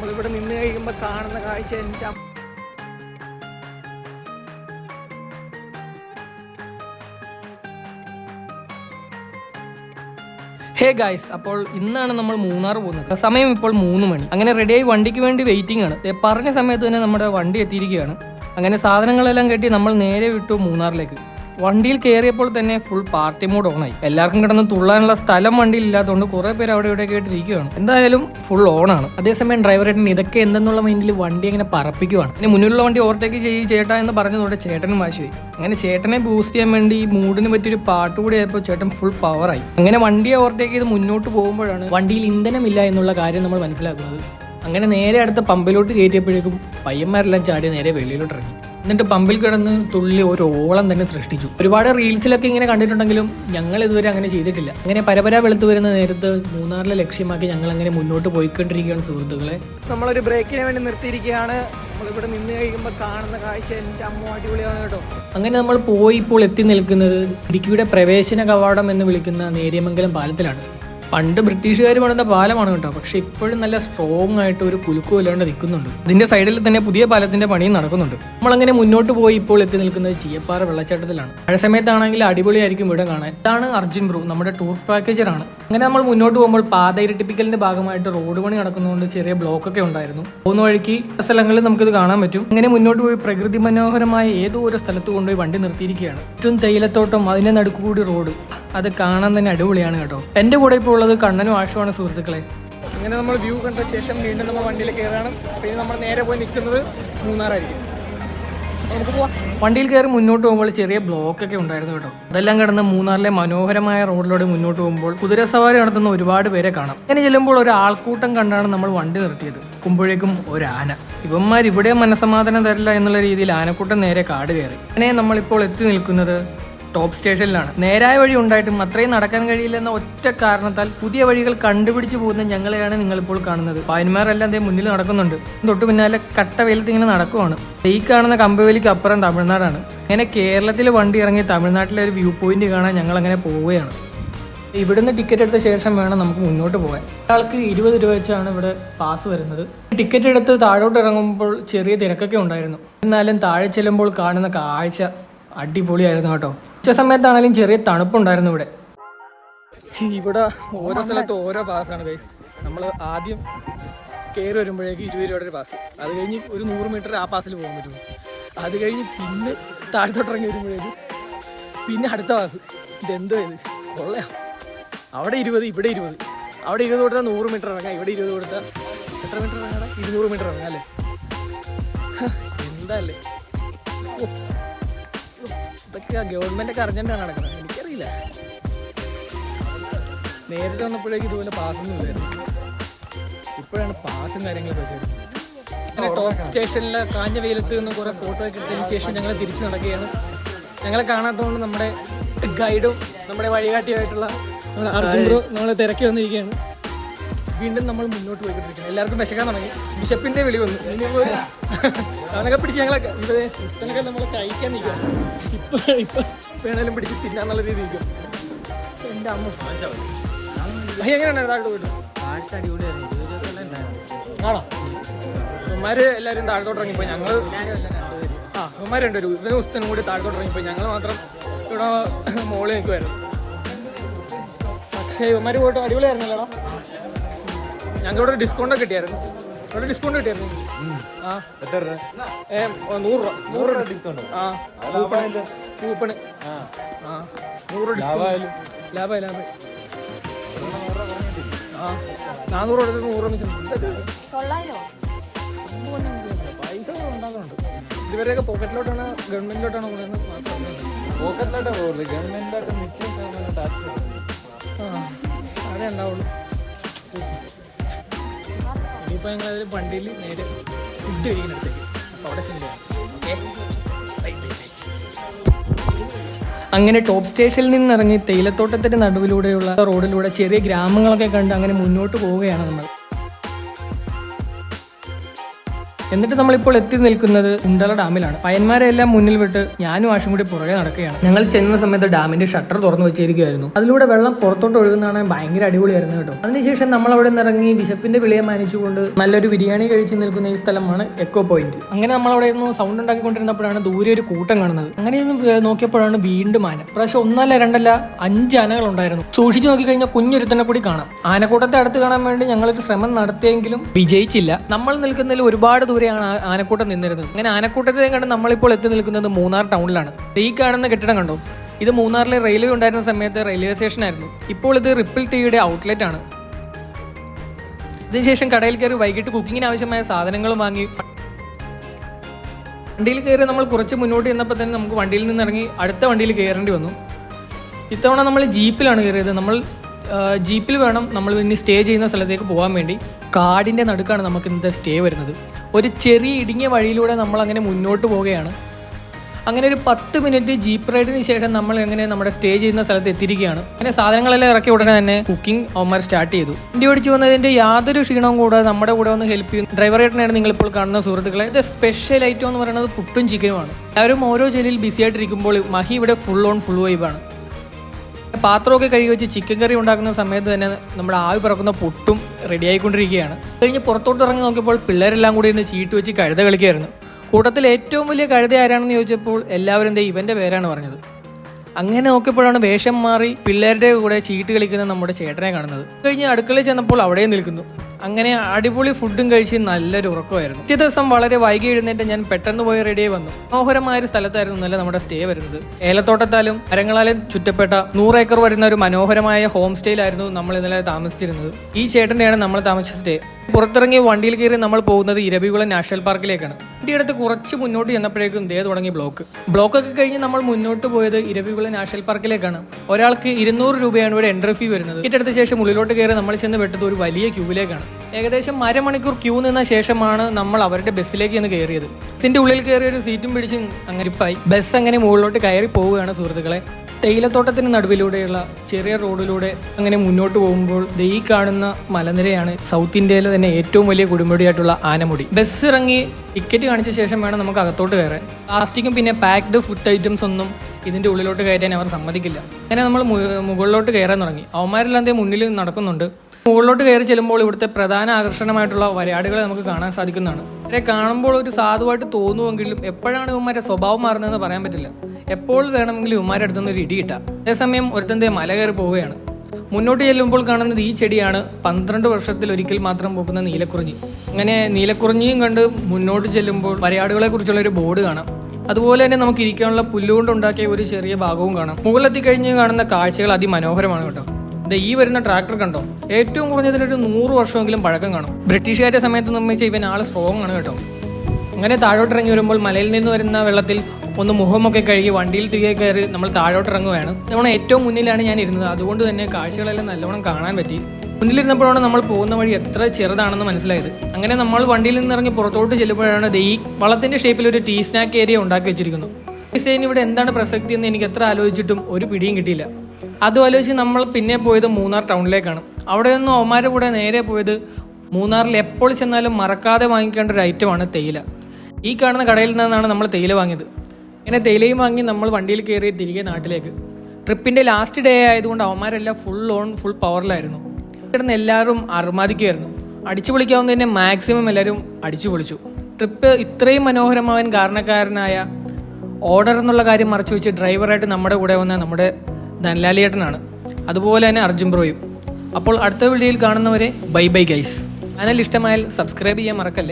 നമ്മളിവിടെ നിന്ന് കഴിയുമ്പോൾ കാണുന്ന കാഴ്ച എന്താ ഹേ ഗായ്സ് അപ്പോൾ ഇന്നാണ് നമ്മൾ മൂന്നാർ പോകുന്നത്. സമയം ഇപ്പോൾ മൂന്ന് മണി. അങ്ങനെ റെഡിയായി വണ്ടിക്ക് വേണ്ടി വെയിറ്റിംഗ് ആണ്. പറഞ്ഞ സമയത്ത് തന്നെ നമ്മുടെ വണ്ടി എത്തിയിരിക്കുകയാണ്. അങ്ങനെ സാധനങ്ങളെല്ലാം കെട്ടി നമ്മൾ നേരെ വിട്ടു മൂന്നാറിലേക്ക്. വണ്ടിയിൽ കയറിയപ്പോൾ തന്നെ ഫുൾ പാർട്ടി മോഡ് ഓണായി. എല്ലാവർക്കും കിടന്ന് തുള്ളാനുള്ള സ്ഥലം വണ്ടിയിൽ ഇല്ലാത്തതുകൊണ്ട് കുറെ പേര് അവിടെ ഇവിടെ കേട്ടിരിക്കുകയാണ് എന്തായാലും ഫുൾ ഓണാണ് അതേസമയം ഡ്രൈവർ ഏട്ടൻ ഇതൊക്കെ എന്തെന്നുള്ള മൈൻഡിൽ വണ്ടി അങ്ങനെ പറപ്പിക്കുവാണ്. ഇനി മുന്നിലുള്ള വണ്ടി ഓവർടേക്ക് ചെയ്യ് ചേട്ടാ എന്ന് പറഞ്ഞതോടെ ചേട്ടനും വാശിയായി. അങ്ങനെ ചേട്ടനെ ബൂസ്റ്റ് ചെയ്യാൻ വേണ്ടി ഈ മൂഡിന് പറ്റിയൊരു പാട്ട് കൂടി ആയപ്പോൾ ചേട്ടൻ ഫുൾ പവറായി അങ്ങനെ വണ്ടിയെ ഓവർടേക്ക് ചെയ്ത് മുന്നോട്ട് പോകുമ്പോഴാണ് വണ്ടിയിൽ ഇന്ധനമില്ല എന്നുള്ള കാര്യം നമ്മൾ മനസ്സിലാക്കുന്നത്. അങ്ങനെ നേരെ അടുത്ത പമ്പിലോട്ട് കയറ്റിയപ്പോഴേക്കും പയ്യന്മാരെല്ലാം ചാടി നേരെ വെളിയിലോട്ട് ഇറങ്ങി എന്നിട്ട് പമ്പിൽ കിടന്ന് തുള്ളി ഒരു ഓളം തന്നെ സൃഷ്ടിച്ചു. ഒരുപാട് റീൽസിലൊക്കെ ഇങ്ങനെ കണ്ടിട്ടുണ്ടെങ്കിലും ഞങ്ങൾ ഇതുവരെ അങ്ങനെ ചെയ്തിട്ടില്ല. അങ്ങനെ പരപര വെളുത്തു വരുന്ന നേരത്ത് മൂന്നാറിലെ ലക്ഷ്യമാക്കി ഞങ്ങൾ അങ്ങനെ മുന്നോട്ട് പോയിക്കൊണ്ടിരിക്കുകയാണ് സുഹൃത്തുക്കളെ. നമ്മളൊരു ബ്രേക്കിന് വേണ്ടി നിർത്തിയിരിക്കുകയാണ്. നമ്മളിവിടെ നിന്ന് കഴിയുമ്പോൾ കാണുന്ന കാഴ്ച എന്റെ അമ്മ അടിപൊളിയാണ് കേട്ടോ. അങ്ങനെ നമ്മൾ പോയി ഇപ്പോൾ എത്തി നിൽക്കുന്നത് ഇടുക്കിയുടെ പ്രവേശന കവാടം എന്ന് വിളിക്കുന്ന നേര്യമംഗലം പാലത്തിലാണ്. പണ്ട് ബ്രിട്ടീഷുകാർ പണിത പാലമാണ് കേട്ടോ. പക്ഷെ ഇപ്പോഴും നല്ല സ്ട്രോങ് ആയിട്ട് ഒരു കുലുക്കും ഇല്ലാണ്ട് നിൽക്കുന്നുണ്ട്. ഇതിന്റെ സൈഡിൽ തന്നെ പുതിയ പാലത്തിന്റെ പണിയും നടക്കുന്നുണ്ട്. നമ്മളങ്ങനെ മുന്നോട്ട് പോയി ഇപ്പോൾ എത്തി നിൽക്കുന്നത് ചീയപ്പാറ വെള്ളച്ചാട്ടത്തിലാണ്. മഴ സമയത്താണെങ്കിൽ അടിപൊളിയായിരിക്കും ഇവിടെ കാണാൻ. ഇതാണ് അർജുൻ ബ്രൂ നമ്മുടെ ടൂർ പാക്കേജറാണ് അങ്ങനെ നമ്മൾ മുന്നോട്ട് പോകുമ്പോൾ പാത ഇരട്ടിപ്പിക്കലിന്റെ ഭാഗമായിട്ട് റോഡ് പണി നടക്കുന്നതുകൊണ്ട് ചെറിയ ബ്ലോക്ക് ഒക്കെ ഉണ്ടായിരുന്നു. പോകുന്ന വഴിക്ക് സ്ഥലങ്ങളിൽ നമുക്കിത് കാണാൻ പറ്റും. അങ്ങനെ മുന്നോട്ട് പോയി പ്രകൃതി മനോഹരമായ ഏതോ ഒരു സ്ഥലത്ത് കൊണ്ടുപോയി വണ്ടി നിർത്തിയിരിക്കുകയാണ്. ചുറ്റും തേയിലത്തോട്ടം അതിന്റെ നടുക്കുകൂടി റോഡ് അത് കാണാൻ തന്നെ അടിപൊളിയാണ് കേട്ടോ. എന്റെ കൂടെ ഇപ്പോൾ ഉള്ളത് കണ്ണനും ആഷുമാണ് സുഹൃത്തുക്കളെ. അങ്ങനെ നമ്മൾ വ്യൂ കണ്ട ശേഷം വീണ്ടും നമ്മൾ വണ്ടിയിൽ കയറാണ് പിന്നെ നമ്മൾ നേരെ പോയി നിൽക്കുന്നത് മൂന്നാറായിരിക്കും. നമുക്ക് പോവാം. വണ്ടിയിൽ കയറി മുന്നോട്ട് പോകുമ്പോൾ ചെറിയ ബ്ലോക്ക് ഒക്കെ ഉണ്ടായിരുന്നു കേട്ടോ. അതെല്ലാം കിടന്ന് മൂന്നാറിലെ മനോഹരമായ റോഡിലൂടെ മുന്നോട്ട് പോകുമ്പോൾ കുതിര സവാരി നടത്തുന്ന ഒരുപാട് പേരെ കാണാം. അങ്ങനെ ചെല്ലുമ്പോൾ ഒരു ആൾക്കൂട്ടം കണ്ടാണ് നമ്മൾ വണ്ടി നിർത്തിയത്. കുമ്പോഴേക്കും ഒരു ആന. ഇവന്മാർ ഇവിടെ മനസമാധാനം തരില്ല എന്നുള്ള രീതിയിൽ ആനക്കൂട്ടം നേരെ കാട് കയറി. അങ്ങനെ നമ്മളിപ്പോൾ എത്തി നിൽക്കുന്നത് ടോപ്പ് സ്റ്റേഷനിലാണ്. നേരായ വഴി ഉണ്ടായിട്ടും അത്രയും നടക്കാൻ കഴിയില്ലെന്ന ഒറ്റ കാരണത്താൽ പുതിയ വഴികൾ കണ്ടുപിടിച്ച് പോകുന്ന ഞങ്ങളെയാണ് നിങ്ങളിപ്പോൾ കാണുന്നത്. പായന്മാരെല്ലാം അതേ മുന്നിൽ നടക്കുന്നുണ്ട്. തൊട്ട് പിന്നാലെ കട്ട ഇങ്ങനെ നടക്കുവാണ്. ഈ കാണുന്ന കമ്പവേലിക്ക് അപ്പുറം തമിഴ്നാടാണ്. അങ്ങനെ കേരളത്തിൽ വണ്ടി ഇറങ്ങി തമിഴ്നാട്ടിലെ ഒരു വ്യൂ പോയിന്റ് കാണാൻ ഞങ്ങൾ അങ്ങനെ പോവുകയാണ്. ഇവിടുന്ന് ടിക്കറ്റ് എടുത്ത ശേഷം വേണം നമുക്ക് മുന്നോട്ട് പോകാൻ. ഒരാൾക്ക് ഇരുപത് രൂപ വെച്ചാണ് ഇവിടെ പാസ് വരുന്നത്. ടിക്കറ്റ് എടുത്ത് താഴോട്ട് ഇറങ്ങുമ്പോൾ ചെറിയ തിരക്കൊക്കെ ഉണ്ടായിരുന്നു. എന്നാലും താഴെ ചെല്ലുമ്പോൾ കാണുന്ന കാഴ്ച അടിപൊളിയായിരുന്നു കേട്ടോ. ഉച്ച സമയത്താണെങ്കിലും ചെറിയ തണുപ്പുണ്ടായിരുന്നു ഇവിടെ. ഇവിടെ ഓരോ സ്ഥലത്ത് ഓരോ പാസ്സാണ് ഗൈസ് നമ്മൾ ആദ്യം കയറി വരുമ്പോഴേക്ക് ഇരുപത് രൂപയുടെ ഒരു പാസ് അത് കഴിഞ്ഞ് ഒരു നൂറ് മീറ്റർ ആ പാസ്സിൽ പോകാൻ പറ്റും. അത് കഴിഞ്ഞ് പിന്നെ താഴ്ത്തോട്ടിറങ്ങി വരുമ്പോഴേക്ക് പിന്നെ അടുത്ത പാസ് ഇതെന്തോ ഇത്? കൊള്ളയാ. അവിടെ ഇരുപത് ഇവിടെ ഇരുപത്. അവിടെ ഇരുപത് കൊടുത്താൽ നൂറ് മീറ്റർ ഇറങ്ങാം. ഇവിടെ ഇരുപത് കൊടുത്താൽ എത്ര മീറ്റർ ഇറങ്ങാം ഇരുന്നൂറ് മീറ്റർ ഇറങ്ങാം അല്ലേ? എന്താ അല്ലേ? ഓ, ഓ, ഇതൊക്കെ ഗവൺമെന്റ് ഒക്കെ അർജന്റാണ് നടക്കുന്നത്. എനിക്കറിയില്ല. നേരത്തെ വന്നപ്പോഴേക്ക് ഇതുപോലെ പാസ്സൊന്നും ഇല്ലായിരുന്നു. ഇപ്പോഴാണ് പാസും കാര്യങ്ങളൊക്കെ വെച്ചത് അങ്ങനെ ടോപ്പ് സ്റ്റേഷനിലെ കാഞ്ഞ വെയിലത്ത് നിന്ന് കുറേ ഫോട്ടോ ഒക്കെ എടുത്തതിന് ശേഷം ഞങ്ങൾ തിരിച്ച് നടക്കുകയാണ്. ഞങ്ങളെ കാണാത്തതുകൊണ്ട് നമ്മുടെ ഗൈഡും നമ്മുടെ വഴികാട്ടിയായിട്ടുള്ള നമ്മുടെ അർജുൻ ബ്രോ നമ്മളെ തിരക്കി വന്നിരിക്കുകയാണ്. വീണ്ടും നമ്മൾ മുന്നോട്ട് പോയിക്കൊണ്ടിരിക്കുന്നത് എല്ലാവർക്കും വിശക്കാൻ തുടങ്ങി. ബിഷപ്പിന്റെ വിളി വന്നു. ഇനിയിപ്പോ അവനൊക്കെ പിടിച്ച് ഞങ്ങൾ ഇവിടെ ക്രിസ്ത്യനൊക്കെ നമ്മൾ കഴിക്കാൻ നിൽക്കുക ഇപ്പൊ ഇപ്പൊ വേണേലും പിടിച്ച് തിന്നാന്നുള്ള രീതി നിൽക്കും എന്റെ അമ്മ. അയ്യ എങ്ങനെയാണ് താഴോട്ട് പോയിട്ട് ആണോ? ഇവന്മാര് എല്ലാവരും താഴത്തോട്ട് ഇറങ്ങിപ്പോയി. ഞങ്ങൾ ആ ഇവന്മാരുണ്ട് ഒരു ഇവനും ഉസ്തനും കൂടി താഴത്തോട്ട് ഇറങ്ങിപ്പോയി. ഞങ്ങൾ മാത്രം ഇവിടെ മോളിൽ നിൽക്കുമായിരുന്നു പക്ഷേ ഇവന്മാർ പോയിട്ട് അടിപൊളിയായിരുന്നല്ലോ ഞങ്ങൾക്ക് ഇവിടെ ഡിസ്കൗണ്ട് ഒക്കെ കിട്ടിയായിരുന്നു. ഇവിടെ ഡിസ്കൗണ്ട് കിട്ടിയായിരുന്നു. ആ. ഏ ഓ, നൂറ് രൂപ. നൂറ് രൂപ ഡിസ്കൗണ്ട് ആ. കൂപ്പണ് കൂപ്പണ് ആ. നൂറ് ഡിസ്കൗണ്ട് ലാഭമായി ലാഭമായി. ആ. നാനൂറ് കൊടുത്ത് നൂറ് രൂപ പൈസ ഇതുവരെയൊക്കെ പോക്കറ്റിലോട്ടാണ് ഗവൺമെന്റിലോട്ടാണ് പോകുന്നത് പോക്കറ്റിലോട്ടാണ് പോകുന്നത് ഗവൺമെന്റിലോട്ട് നിശ്ചയം ടാക്സ് അതേ ഉണ്ടാവുള്ളൂ. ഇനിയിപ്പോൾ ഞങ്ങൾ അതിൽ വണ്ടിയിൽ നേരെ ഫുഡ് കഴിക്കുന്നിടത്തേക്ക് അപ്പോൾ അവിടെ ചെല്ലുക അങ്ങനെ ടോപ്പ് സ്റ്റേഷനിൽ നിന്നിറങ്ങി തേയിലത്തോട്ടത്തിന്റെ നടുവിലൂടെയുള്ള റോഡിലൂടെ ചെറിയ ഗ്രാമങ്ങളൊക്കെ കണ്ട് അങ്ങനെ മുന്നോട്ട് പോവുകയാണ് നമ്മൾ. എന്നിട്ട് നമ്മളിപ്പോൾ എത്തി നിൽക്കുന്നത് കുണ്ടല ഡാമിലാണ്. പയ്യന്മാരെ എല്ലാം മുന്നിൽ വിട്ട് ഞാനും ആഷും കൂടി പുറകെ നടക്കുകയാണ്. ഞങ്ങൾ ചെന്ന സമയത്ത് ഡാമിന്റെ ഷട്ടർ തുറന്നു വെച്ചിരിക്കുകയായിരുന്നു അതിലൂടെ വെള്ളം പുറത്തോട്ട് ഒഴുകുന്നതാണ് ഭയങ്കര അടിപൊളിയായിരുന്നു കേട്ടോ. അതിനുശേഷം നമ്മൾ അവിടെ നിന്ന് ഇറങ്ങി വിശപ്പിന്റെ വിളിയെ മാനിച്ചുകൊണ്ട് നല്ലൊരു ബിരിയാണി കഴിച്ച് നിൽക്കുന്ന ഈ സ്ഥലമാണ് എക്കോ പോയിന്റ് അങ്ങനെ നമ്മൾ അവിടെ നിന്ന് സൗണ്ട് ഉണ്ടാക്കിക്കൊണ്ടിരുന്നപ്പോഴാണ് ദൂരെ ഒരു കൂട്ടം കാണുന്നത്. അങ്ങനെ ഒന്ന് നോക്കിയപ്പോഴാണ് വീണ്ടും ആന. പ്രാവശ്യം ഒന്നല്ല രണ്ടല്ല അഞ്ച് ആനകൾ ഉണ്ടായിരുന്നു. സൂക്ഷിച്ചു നോക്കി നോക്കിക്കഴിഞ്ഞാൽ കുഞ്ഞൊരുത്തനെ കൂടി കാണാം. ആനക്കൂട്ടത്തെ അടുത്ത് കാണാൻ വേണ്ടി ഞങ്ങളൊരു ശ്രമം നടത്തിയെങ്കിലും വിജയിച്ചില്ല. നമ്മൾ നിൽക്കുന്നതിൽ ഒരുപാട് ആ- ആനക്കൂട്ടം നിന്നിരുന്നത്. അങ്ങനെ ആനക്കൂട്ടത്തെ കണ്ട് നമ്മളിപ്പോൾ എത്തി നിൽക്കുന്നത് മൂന്നാർ ടൗണിലാണ്. ഈ കാണുന്ന കെട്ടിടം കണ്ടോ? ഇത് മൂന്നാറിലെ റെയിൽവേ ഉണ്ടായിരുന്ന സമയത്ത് റെയിൽവേ സ്റ്റേഷൻ ആയിരുന്നു. ഇപ്പോൾ ഇത് റിപ്പിൾ ടീയുടെ ഔട്ട്ലെറ്റ് ആണ്. ഇതിനുശേഷം കടയിൽ കയറി വൈകിട്ട് കുക്കിങ്ങിന് ആവശ്യമായ സാധനങ്ങൾ വാങ്ങി. വണ്ടിയിൽ കയറി നമ്മൾ കുറച്ച് മുന്നോട്ട് ചെന്നപ്പോൾ തന്നെ നമുക്ക് വണ്ടിയിൽ നിന്ന് ഇറങ്ങി അടുത്ത വണ്ടിയിൽ കയറേണ്ടി വന്നു. ഇത്തവണ നമ്മൾ ജീപ്പിലാണ് കയറിയത്. നമ്മൾ ജീപ്പിൽ വേണം നമ്മൾ ഇനി സ്റ്റേ ചെയ്യുന്ന സ്ഥലത്തേക്ക് പോകാൻ വേണ്ടി. കാടിന്റെ നടുക്കാണ് നമുക്ക് ഇന്നത്തെ സ്റ്റേ വരുന്നത്. ഒരു ചെറിയ ഇടുങ്ങിയ വഴിയിലൂടെ നമ്മൾ അങ്ങനെ മുന്നോട്ട് പോവുകയാണ്. അങ്ങനെ ഒരു പത്ത് മിനിറ്റ് ജീപ്പ് റൈഡിന് ശേഷം നമ്മൾ എങ്ങനെ നമ്മുടെ സ്റ്റേ ചെയ്യുന്ന സ്ഥലത്ത് എത്തിയിരിക്കുകയാണ്. അങ്ങനെ സാധനങ്ങളെല്ലാം ഇറക്കി ഉടനെ തന്നെ കുക്കിംഗ് അവന്മാർ സ്റ്റാർട്ട് ചെയ്തു. വണ്ടി ഓടിച്ചു വന്നതിന്റെ യാതൊരു ക്ഷീണവും കൂടാതെ നമ്മുടെ കൂടെ ഒന്ന് ഹെൽപ്പ് ചെയ്യും ഡ്രൈവർ ആയിട്ടാണ് നിങ്ങളിപ്പോൾ കാണുന്ന സുഹൃത്തുക്കളെ. ഇത് സ്പെഷ്യൽ ഐറ്റം എന്ന് പറയുന്നത് പുട്ടും ചിക്കനുമാണ് എല്ലാവരും ഓരോ ജലിൽ ബിസി ആയിട്ടിരിക്കുമ്പോൾ മഹി ഇവിടെ ഫുൾ ഓൺ ഫുൾ വൈബാണ് പാത്രമൊക്കെ കഴുകി വെച്ച് ചിക്കൻ കറി ഉണ്ടാക്കുന്ന സമയത്ത് തന്നെ നമ്മുടെ ആവി പറക്കുന്ന പുട്ടും റെഡി ആയിക്കൊണ്ടിരിക്കുകയാണ് കഴിഞ്ഞ് പുറത്തോട്ട് ഇറങ്ങി നോക്കിയപ്പോൾ പിള്ളേരെല്ലാം കൂടി ഇന്ന് ചീട്ട് വെച്ച് കഴുത കളിക്കുകയായിരുന്നു. കൂട്ടത്തിൽ ഏറ്റവും വലിയ കഴുത ആരാണെന്ന് ചോദിച്ചപ്പോൾ എല്ലാവരും ദേ ഇവന്റെ പേരാണ് പറഞ്ഞത്. അങ്ങനെ നോക്കിയപ്പോഴാണ് വേഷം മാറി പിള്ളേരുടെ കൂടെ ചീട്ട് കളിക്കുന്ന നമ്മുടെ ചേട്ടനെ കാണുന്നത്. കഴിഞ്ഞ് അടുക്കളയിൽ ചെന്നപ്പോൾ അവിടെ നിൽക്കുന്നു. അങ്ങനെ അടിപൊളി ഫുഡും കഴിച്ച് നല്ലൊരു ഉറക്കമായിരുന്നു. പിറ്റേ ദിവസം വളരെ വൈകി എഴുന്നേറ്റ് ഞാൻ പെട്ടെന്ന് പോയി റെഡിയായി വന്നു. മനോഹരമായ ഒരു സ്ഥലത്തായിരുന്നു നല്ല നമ്മുടെ സ്റ്റേ വരുന്നത്. ഏലത്തോട്ടത്താലും മരങ്ങളാലും ചുറ്റപ്പെട്ട നൂറ് ഏക്കർ വരുന്ന ഒരു മനോഹരമായ ഹോം സ്റ്റേയിലായിരുന്നു നമ്മൾ ഇന്നലെ താമസിച്ചിരുന്നത്. ഈ ചേട്ടന്റെയാണ് നമ്മൾ താമസിച്ച സ്റ്റേ പുറത്തിറങ്ങി വണ്ടിയിൽ കയറി നമ്മൾ പോകുന്നത് ഇരവികുളം നാഷണൽ പാർക്കിലേക്കാണ്. വണ്ടി അടുത്ത് കുറച്ച് മുന്നോട്ട് ചെന്നപ്പോഴേക്കും ദേ തുടങ്ങി ബ്ലോക്ക്. ബ്ലോക്ക് ഒക്കെ കഴിഞ്ഞ് നമ്മൾ മുന്നോട്ട് പോയത് ഇരവികുളം നാഷണൽ പാർക്കിലേക്കാണ്. ഒരാൾക്ക് ഇരുന്നൂറ് രൂപയാണ് ഇവിടെ എൻട്രി ഫീ വരുന്നത്. എടുത്ത ശേഷം ഉള്ളിലോട്ട് കയറി നമ്മൾ ചെന്ന് വെട്ടത് ഒരു വലിയ ക്യൂവിലേക്കാണ്. ഏകദേശം അരമണിക്കൂർ ക്യൂ നിന്ന ശേഷമാണ് നമ്മൾ അവരുടെ ബസ്സിലേക്ക് ഒന്ന് കയറിയത്. ബസ്സിന്റെ ഉള്ളിൽ കയറി ഒരു സീറ്റും പിടിച്ച് അങ്ങനെ ബസ് അങ്ങനെ മുകളിലോട്ട് കയറി പോവുകയാണ് സുഹൃത്തുക്കളെ. തേയിലത്തോട്ടത്തിന് നടുവിലൂടെയുള്ള ചെറിയ റോഡിലൂടെ അങ്ങനെ മുന്നോട്ട് പോകുമ്പോൾ ഈ കാണുന്ന മലനിരയാണ് സൗത്ത് ഇന്ത്യയിലെ തന്നെ ഏറ്റവും വലിയ കുടുംബടിയായിട്ടുള്ള ആനമുടി. ബസ് ഇറങ്ങി ടിക്കറ്റ് കാണിച്ച ശേഷം വേണം നമുക്ക് അകത്തോട്ട് കയറാൻ. പ്ലാസ്റ്റിക്കും പിന്നെ പാക്ഡ് ഫുഡ് ഐറ്റംസ് ഒന്നും ഇതിന്റെ ഉള്ളിലോട്ട് കയറ്റാൻ അവർ സമ്മതിക്കില്ല. അങ്ങനെ നമ്മൾ മുകളിലോട്ട് കയറാൻ തുടങ്ങി. അവന്മാരെല്ലാം മുന്നിൽ നടക്കുന്നുണ്ട്. മുകളിലോട്ട് കയറി ചെല്ലുമ്പോൾ ഇവിടുത്തെ പ്രധാന ആകർഷണമായിട്ടുള്ള വരയാടുകളെ നമുക്ക് കാണാൻ സാധിക്കുന്നതാണ്. അവരെ കാണുമ്പോൾ ഒരു സാധുവായിട്ട് തോന്നുമെങ്കിലും എപ്പോഴാണ് ഇവന്മാരുടെ സ്വഭാവം മാറുന്നതെന്ന് പറയാൻ പറ്റില്ല. എപ്പോൾ വേണമെങ്കിലും ഇവന്മാരുടെ അടുത്ത് നിന്ന് ഒരു ഇടി കിട്ടാം. അതേസമയം ഒരുത്തന്റെ മല കയറി പോവുകയാണ്. മുന്നോട്ട് ചെല്ലുമ്പോൾ കാണുന്നത് ഈ ചെടിയാണ്. പന്ത്രണ്ട് വർഷത്തിൽ ഒരിക്കൽ മാത്രം പോകുന്ന നീലക്കുറിഞ്ഞി. അങ്ങനെ നീലക്കുറിഞ്ഞിയും കണ്ട് മുന്നോട്ട് ചെല്ലുമ്പോൾ വരയാടുകളെ കുറിച്ചുള്ള ഒരു ബോർഡ് കാണാം. അതുപോലെ തന്നെ നമുക്ക് ഇരിക്കാനുള്ള പുല്ലുകൊണ്ട് ഉണ്ടാക്കിയ ഒരു ചെറിയ ഭാഗവും കാണാം. മുകളിലെത്തി കഴിഞ്ഞ് കാണുന്ന കാഴ്ചകൾ അതിമനോഹരമാണ് കേട്ടോ. ഈ വരുന്ന ട്രാക്ടർ കണ്ടോ? ഏറ്റവും കുറഞ്ഞതിന് ഒരു നൂറ് വർഷമെങ്കിലും പഴക്കം കാണും. ബ്രിട്ടീഷുകാരുടെ സമയത്ത് നിർമ്മിച്ച ഇവൻ ആൾ സ്ട്രോങ് ആണ് കേട്ടോ. അങ്ങനെ താഴോട്ട് ഇറങ്ങി വരുമ്പോൾ മലയിൽ നിന്ന് വരുന്ന വെള്ളത്തിൽ ഒന്ന് മുഖമൊക്കെ കഴുകി വണ്ടിയിൽ തിരികെ കയറി നമ്മൾ താഴോട്ട് ഇറങ്ങുകയാണ് ഇത്തവണ ഏറ്റവും മുന്നിലാണ് ഞാൻ ഇരുന്നത്. അതുകൊണ്ട് തന്നെ കാഴ്ചകളെല്ലാം നല്ലോണം കാണാൻ പറ്റി. മുന്നിലിരുന്നപ്പോഴാണ് നമ്മൾ പോകുന്ന വഴി എത്ര ചെറുതാണെന്ന് മനസ്സിലായത്. അങ്ങനെ നമ്മൾ വണ്ടിയിൽ നിന്ന് ഇറങ്ങി പുറത്തോട്ട് ചെല്ലുമ്പോഴാണ് ഈ വളത്തിന്റെ ഷേപ്പിൽ ഒരു ടീ സ്നാക്ക് ഏരിയ ഉണ്ടാക്കി വെച്ചിരിക്കുന്നു ഡിസൈൻ ഇവിടെ എന്താണ് പ്രസക്തി എന്ന് എനിക്ക് എത്ര ആലോചിച്ചിട്ടും ഒരു പിടിയും കിട്ടിയില്ല. അതും ആലോചിച്ച് നമ്മൾ പിന്നെ പോയത് മൂന്നാർ ടൗണിലേക്കാണ്. അവിടെ നിന്ന് ഒമാരുടെ കൂടെ നേരെ പോയത് മൂന്നാറിൽ എപ്പോൾ ചെന്നാലും മറക്കാതെ വാങ്ങിക്കേണ്ട ഒരു ഐറ്റമാണ് തേയില. ഈ കാണുന്ന കടയിൽ നിന്നാണ് നമ്മൾ തേയില വാങ്ങിയത്. ഇങ്ങനെ തേയിലയും വാങ്ങി നമ്മൾ വണ്ടിയിൽ കയറി തിരികെ നാട്ടിലേക്ക്. ട്രിപ്പിന്റെ ലാസ്റ്റ് ഡേ ആയതുകൊണ്ട് അവന്മാരെല്ലാം ഫുൾ ഓൺ ഫുൾ പവറിലായിരുന്നു കിടന്ന് എല്ലാവരും അർമാദിക്കുമായിരുന്നു അടിച്ചു പൊളിക്കാവുന്നതിനെ മാക്സിമം എല്ലാവരും അടിച്ചു പൊളിച്ചു. ട്രിപ്പ് ഇത്രയും മനോഹരമാവാൻ കാരണക്കാരനായ ഓർഡർ എന്നുള്ള കാര്യം മറച്ചു വെച്ച് ഡ്രൈവറായിട്ട് നമ്മുടെ കൂടെ വന്ന നമ്മുടെ ധനലാലിയേട്ടനാണ്. അതുപോലെ തന്നെ അർജുൻ ബ്രോയും. അപ്പോൾ അടുത്ത വീഡിയോയിൽ കാണുന്നവരെ ബൈ ബൈ ഗൈസ്. ചാനൽ ഇഷ്ടമായാൽ സബ്സ്ക്രൈബ് ചെയ്യാൻ മറക്കല്ലേ?